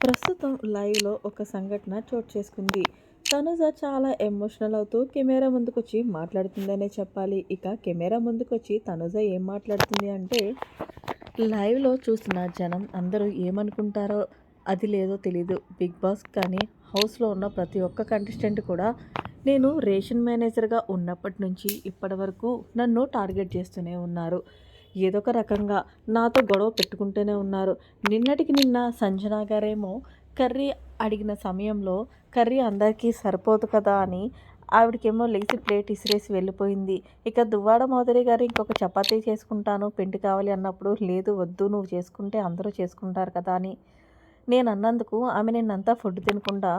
ప్రస్తుతం లైవ్లో ఒక సంఘటన చోటు చేసుకుంది. తనుజ చాలా ఎమోషనల్ అవుతూ కెమెరా ముందుకొచ్చి మాట్లాడుతుందనే చెప్పాలి. ఇక కెమెరా ముందుకొచ్చి తనుజ ఏం మాట్లాడుతుంది అంటే లైవ్లో చూసిన జనం అందరూ ఏమనుకుంటారో అది లేదో తెలీదు. బిగ్ బాస్ కానీ హౌస్లో ఉన్న ప్రతి ఒక్క కంటెస్టెంట్ కూడా నేను రేషన్ మేనేజర్గా ఉన్నప్పటి నుంచి ఇప్పటి వరకు నన్ను టార్గెట్ చేస్తూనే ఉన్నారు. ఏదో ఒక రకంగా నాతో గొడవ పెట్టుకుంటూనే ఉన్నారు. నిన్నటికి నిన్న సంజన గారేమో కర్రీ అడిగిన సమయంలో కర్రీ అందరికీ సరిపోదు కదా అని ఆవిడకేమో లేచి ప్లేట్ ఇసిరేసి వెళ్ళిపోయింది. ఇక దువ్వాడ మోదరి గారు ఇంకొక చపాతీ చేసుకుంటాను పిండి కావాలి అన్నప్పుడు లేదు వద్దు నువ్వు చేసుకుంటే అందరూ చేసుకుంటారు కదా అని నేను అన్నందుకు ఆమె నిన్నంతా ఫుడ్ తినకుండా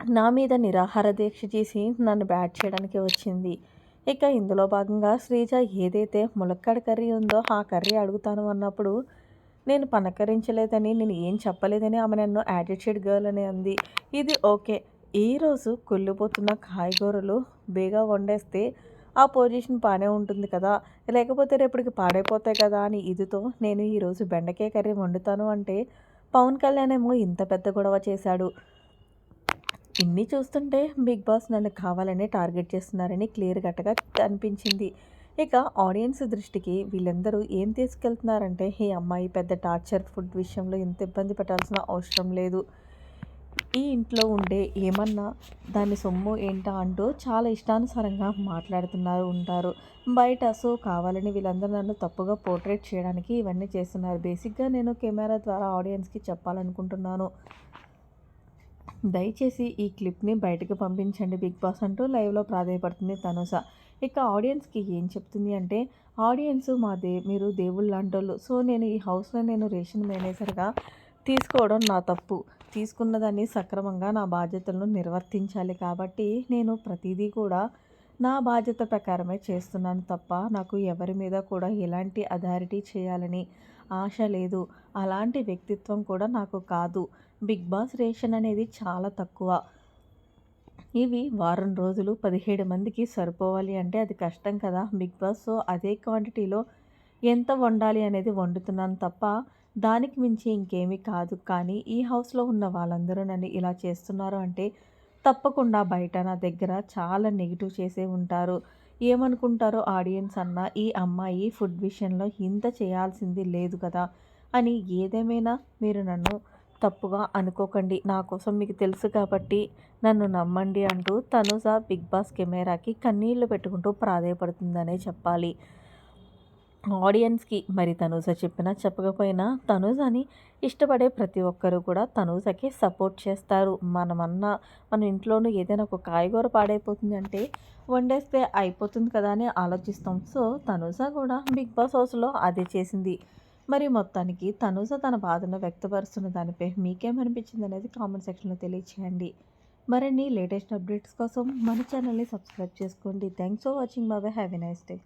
నా మీద నిరాహార దీక్ష చేసి నన్ను బ్యాట్ చేయడానికి వచ్చింది. ఇక ఇందులో భాగంగా శ్రీజ ఏదైతే ములక్కాడ కర్రీ ఉందో ఆ కర్రీ అడుగుతాను అన్నప్పుడు నేను పనకరించలేదని నేను ఏం చెప్పలేదని ఆమె నన్ను యాటిట్యూడ్ గర్ల్ అని అంది. ఇది ఓకే. ఈరోజు కుళ్ళిపోతున్న కాయగూరలు బేగా వండేస్తే ఆ పొజిషన్ బాగానే ఉంటుంది కదా. లేకపోతే రేపటికి పాడైపోతాయి కదా అని ఇదితో నేను ఈరోజు బెండకాయ కర్రీ వండుతాను అంటే పవన్ కళ్యాణ్ ఏమో ఇంత పెద్ద గొడవ చేశాడు. ఇన్ని చూస్తుంటే బిగ్ బాస్ నన్ను కావాలనే టార్గెట్ చేస్తున్నారని క్లియర్ కట్గా అనిపించింది ఇక ఆడియన్స్ దృష్టికి వీళ్ళందరూ ఏం తీసుకెళ్తున్నారంటే ఈ అమ్మాయి పెద్ద టార్చర్ ఫుడ్ విషయంలో ఇంత ఇబ్బంది పెట్టాల్సిన అవసరం లేదు. ఈ ఇంట్లో ఉండే ఏమన్నా దాని సొమ్ము ఏంటా? అంటూ చాలా ఇష్టానుసారంగా మాట్లాడుతున్నారు ఉంటారు. బయట సో కావాలని వీళ్ళందరూ నన్ను తప్పుగా పోర్ట్రేట్ చేయడానికి ఇవన్నీ చేస్తున్నారు. బేసిక్గా నేను కెమెరా ద్వారా ఆడియన్స్కి చెప్పాలనుకుంటున్నాను. దయచేసి ఈ క్లిప్ని బయటకు పంపించండి. బిగ్ బాస్ అంటూ లైవ్లో ప్రాధాయపడుతుంది తనుస. ఇక ఆడియన్స్కి ఏం చెప్తుంది అంటే ఆడియన్స్ మా దే మీరు దేవుళ్ళు లాంటోళ్ళు. సో నేను ఈ హౌస్లో నేను రేషన్ మేనేజర్గా తీసుకోవడం నా తప్పు. తీసుకున్నదాన్ని సక్రమంగా నా బాధ్యతలను నిర్వర్తించాలి కాబట్టి నేను ప్రతిదీ కూడా నా బాధ్యత ప్రకారమే చేస్తున్నాను తప్ప నాకు ఎవరి మీద కూడా ఎలాంటి అథారిటీ చేయాలని ఆశ లేదు. అలాంటి వ్యక్తిత్వం కూడా నాకు కాదు. బిగ్ బాస్ రేషన్ అనేది చాలా తక్కువ. ఇవి వారం రోజులు పదిహేడు మందికి సరిపోవాలి అంటే అది కష్టం కదా. బిగ్ బాస్ సో అదే క్వాంటిటీలో ఎంత వండాలి అనేది వండుతున్నాను తప్ప దానికి మించి ఇంకేమీ కాదు. కానీ ఈ హౌస్లో ఉన్న వాళ్ళందరూ నన్ను ఇలా చేస్తున్నారు అంటే తప్పకుండా బయట నా దగ్గర చాలా నెగిటివ్ చేసే ఉంటారు. ఏమనుకుంటారో ఆడియన్స్ అన్న ఈ అమ్మాయి ఫుడ్ విషయంలో ఇంత చేయాల్సింది లేదు కదా అని ఏదేమైనా మీరు నన్ను తప్పుగా అనుకోకండి. నా కోసం మీకు తెలుసు కాబట్టి నన్ను నమ్మండి అంటూ తనుజ బిగ్ బాస్ కెమెరాకి కన్నీళ్ళు పెట్టుకుంటూ ప్రాధాయపడుతుందనే చెప్పాలి. ఆడియన్స్కి మరి తనూజ చెప్పినా చెప్పకపోయినా తనూజని ఇష్టపడే ప్రతి ఒక్కరూ కూడా తనూజకి సపోర్ట్ చేస్తారు. మనమన్నా మన ఇంట్లోనూ ఏదైనా ఒక కాయగూర పాడైపోతుంది అంటే వండేస్తే అయిపోతుంది కదా అని ఆలోచిస్తాం. సో తనూజ కూడా బిగ్ బాస్ హౌస్లో అదే చేసింది. మరి మొత్తానికి తనూజ తన బాధను వ్యక్తపరుస్తున్న దానిపై మీకేమనిపించింది అనేది కామెంట్ సెక్షన్లో తెలియచేయండి. మరిన్ని లేటెస్ట్ అప్డేట్స్ కోసం మన ఛానల్ని సబ్స్క్రైబ్ చేసుకోండి. Thanks for watching. బాబాయ్ హ్యావ్ ఎ నైస్ డే.